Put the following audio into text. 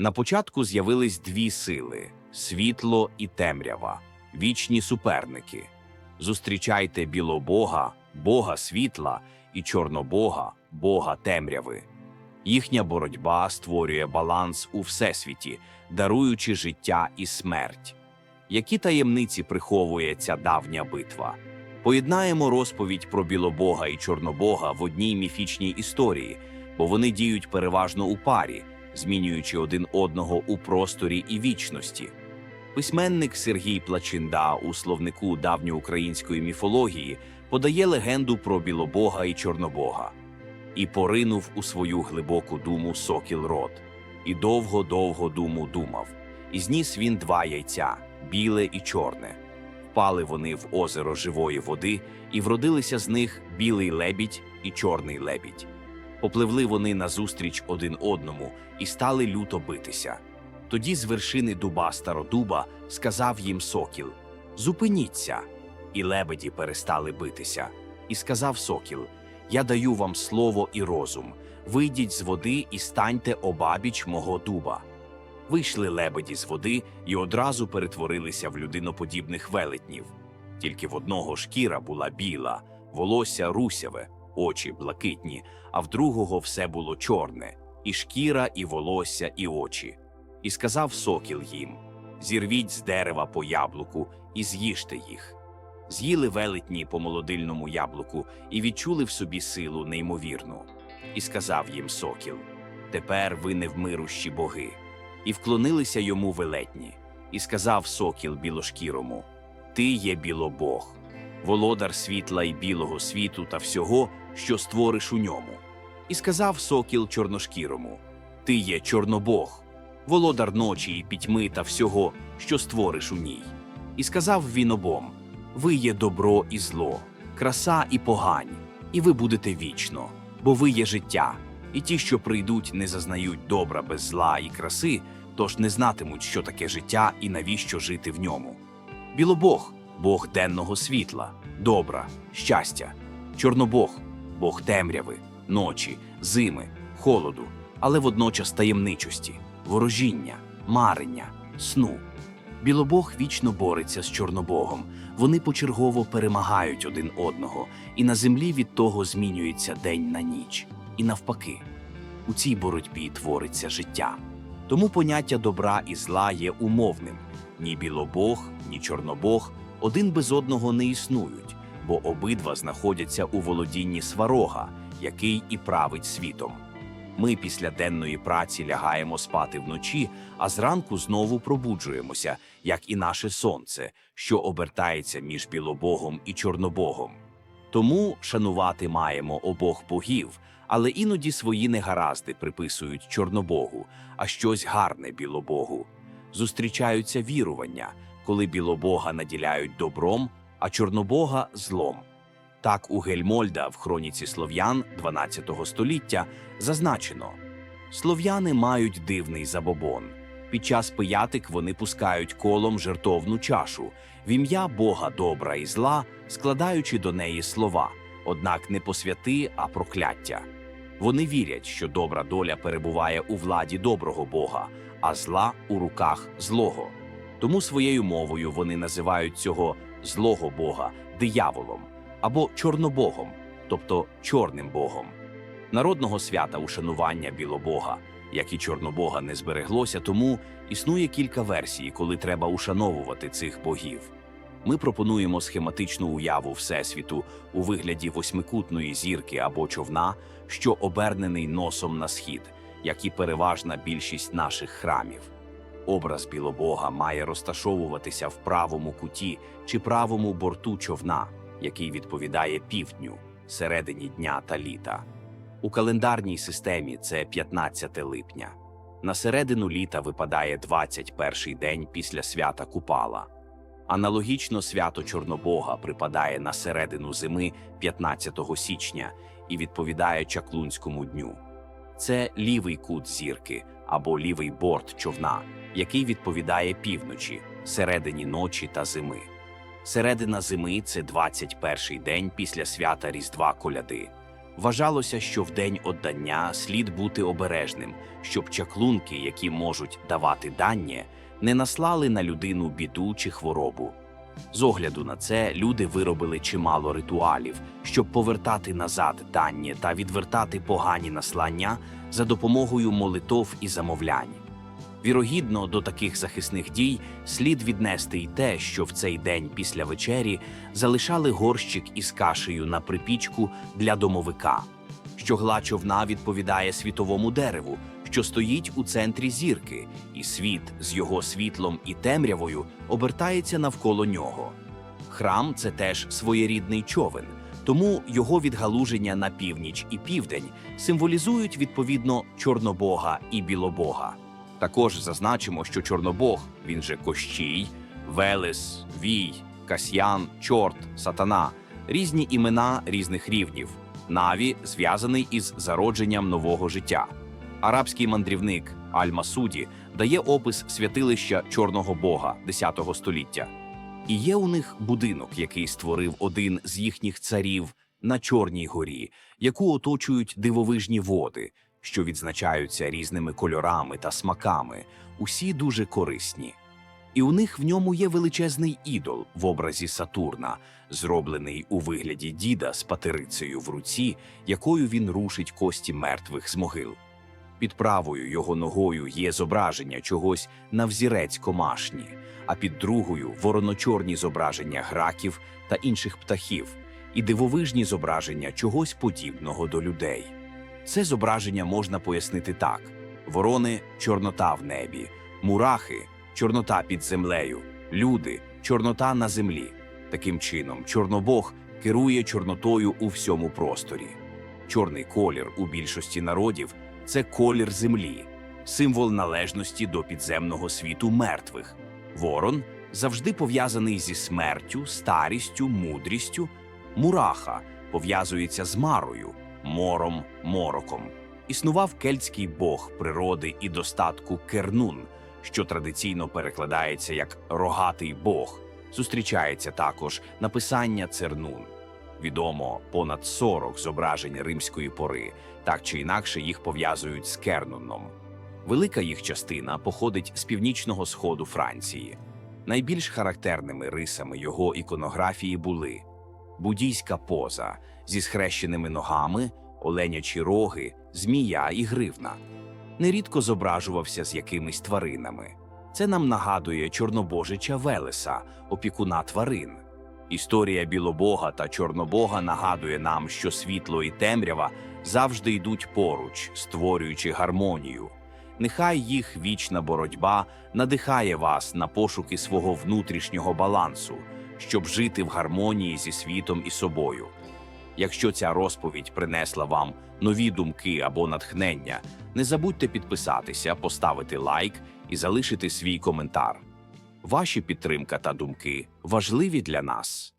На початку з'явились дві сили світло і темрява, вічні суперники. Зустрічайте білобога, бога світла і чорнобога, бога темряви. Їхня боротьба створює баланс у всесвіті, даруючи життя і смерть. Які таємниці приховує ця давня битва? Поєднаємо розповідь про білобога і чорнобога в одній міфічній історії, бо вони діють переважно у парі, змінюючи один одного у просторі і вічності. Письменник Сергій Плачинда у словнику давньоукраїнської міфології подає легенду про білобога і чорнобога. І поринув у свою глибоку думу сокіл рот, і довго-довго думу думав. І зніс він два яйця біле і чорне. Впали вони в озеро живої води, і вродилися з них білий лебідь і чорний лебідь. Попливли вони назустріч один одному і стали люто битися. Тоді з вершини дуба стародуба сказав їм сокіл: Зупиніться. І лебеді перестали битися. І сказав сокіл: Я даю вам слово і розум. Вийдіть з води і станьте обабіч мого дуба. Вийшли лебеді з води і одразу перетворилися в людиноподібних велетнів. Тільки в одного шкіра була біла, волосся русяве, очі блакитні, а в другого все було чорне, і шкіра, і волосся, і очі. І сказав сокіл їм: Зірвіть з дерева по яблуку і з'їжте їх. З'їли велетні по молодильному яблуку і відчули в собі силу неймовірну. І сказав їм сокіл: Тепер ви невмирущі боги. І вклонилися йому велетні. І сказав сокіл білошкірому: Ти є білобог, володар світла і білого світу та всього, що створиш у ньому. І сказав сокіл чорношкірому: Ти є чорнобог, володар ночі і пітьми та всього, що створиш у ній. І сказав він обом: Ви є добро і зло, краса і погань, і ви будете вічно, бо ви є життя, і ті, що прийдуть, не зазнають добра без зла і краси, тож не знатимуть, що таке життя і навіщо жити в ньому. Білобог Бог денного світла, добра, щастя, чорнобог, Бог темряви, ночі, зими, холоду, але водночас таємничості, ворожіння, марення, сну. Білобог вічно бореться з чорнобогом. Вони почергово перемагають один одного, і на землі від того змінюється день на ніч. І навпаки, у цій боротьбі твориться життя. Тому поняття добра і зла є умовним. Ні білобог, ні чорнобог один без одного не існують, бо обидва знаходяться у володінні сварога, який і править світом. Ми після денної праці лягаємо спати вночі, а зранку знову пробуджуємося, як і наше сонце, що обертається між білобогом і чорнобогом. Тому шанувати маємо обох богів, але іноді свої негаразди приписують чорнобогу, а щось гарне білобогу. Зустрічаються вірування, коли білобога наділяють добром, а чорнобога злом. Так у Гельмольда в хроніці слов'ян 12 століття зазначено: слов'яни мають дивний забобон. Під час пиятик вони пускають колом жертовну чашу в ім'я Бога добра і зла, складаючи до неї слова, однак не по святи, а прокляття. Вони вірять, що добра доля перебуває у владі доброго Бога, а зла у руках злого. Тому своєю мовою вони називають цього злого Бога дияволом або чорнобогом, тобто чорним богом. Народного свята ушанування білобога, як і чорнобога, не збереглося, тому існує кілька версій, коли треба ушановувати цих богів. Ми пропонуємо схематичну уяву Всесвіту у вигляді восьмикутної зірки або човна, що обернений носом на схід, як і переважна більшість наших храмів. Образ білобога має розташовуватися в правому куті чи правому борту човна, який відповідає півдню, середині дня та літа. У календарній системі це 15 липня. На середину літа випадає 21-й день після свята Купала. Аналогічно свято Чорнобога припадає на середину зими 15 січня і відповідає Чаклунському дню. Це лівий кут зірки або лівий борт човна, який відповідає півночі, середині ночі та зими. Середина зими це 21-й день після свята Різдва Коляди. Вважалося, що в день отдання слід бути обережним, щоб чаклунки, які можуть давати дання, не наслали на людину біду чи хворобу. З огляду на це люди виробили чимало ритуалів, щоб повертати назад дання та відвертати погані наслання за допомогою молитов і замовлянь. Вірогідно, до таких захисних дій слід віднести й те, що в цей день після вечері залишали горщик із кашею на припічку для домовика. Щогла човна відповідає світовому дереву, що стоїть у центрі зірки, і світ з його світлом і темрявою обертається навколо нього. Храм це теж своєрідний човен, тому його відгалуження на північ і південь символізують відповідно Чорнобога і Білобога. Також зазначимо, що Чорнобог, він же Кощій, Велес, Вій, Касьян, Чорт, Сатана різні імена різних рівнів. Наві зв'язаний із зародженням нового життя. Арабський мандрівник Аль-Масуді дає опис святилища Чорного Бога X століття. І є у них будинок, який створив один з їхніх царів на Чорній горі, яку оточують дивовижні води, що відзначаються різними кольорами та смаками, усі дуже корисні. І у них в ньому є величезний ідол в образі Сатурна, зроблений у вигляді діда з патерицею в руці, якою він рушить кості мертвих з могил. Під правою його ногою є зображення чогось на взірець комашні, а під другою вороночорні зображення граків та інших птахів, і дивовижні зображення чогось подібного до людей. Це зображення можна пояснити так: ворони чорнота в небі, мурахи чорнота під землею, люди чорнота на землі. Таким чином, Чорнобог керує чорнотою у всьому просторі. Чорний колір у більшості народів це колір землі, символ належності до підземного світу мертвих. Ворон завжди пов'язаний зі смертю, старістю, мудрістю. Мураха пов'язується з марою, мором, мороком. Існував кельтський бог природи і достатку Кернун, що традиційно перекладається як рогатий бог. Зустрічається також написання Цернун. Відомо понад 40 зображень римської пори, так чи інакше їх пов'язують з Кернуном. Велика їх частина походить з північного сходу Франції. Найбільш характерними рисами його іконографії були буддійська поза зі схрещеними ногами, оленячі роги, змія і гривна. Нерідко зображувався з якимись тваринами. Це нам нагадує чорнобожича Велеса, опікуна тварин. Історія білобога та чорнобога нагадує нам, що світло і темрява завжди йдуть поруч, створюючи гармонію. Нехай їх вічна боротьба надихає вас на пошуки свого внутрішнього балансу, щоб жити в гармонії зі світом і собою. Якщо ця розповідь принесла вам нові думки або натхнення, не забудьте підписатися, поставити лайк і залишити свій коментар. Ваші підтримка та думки важливі для нас.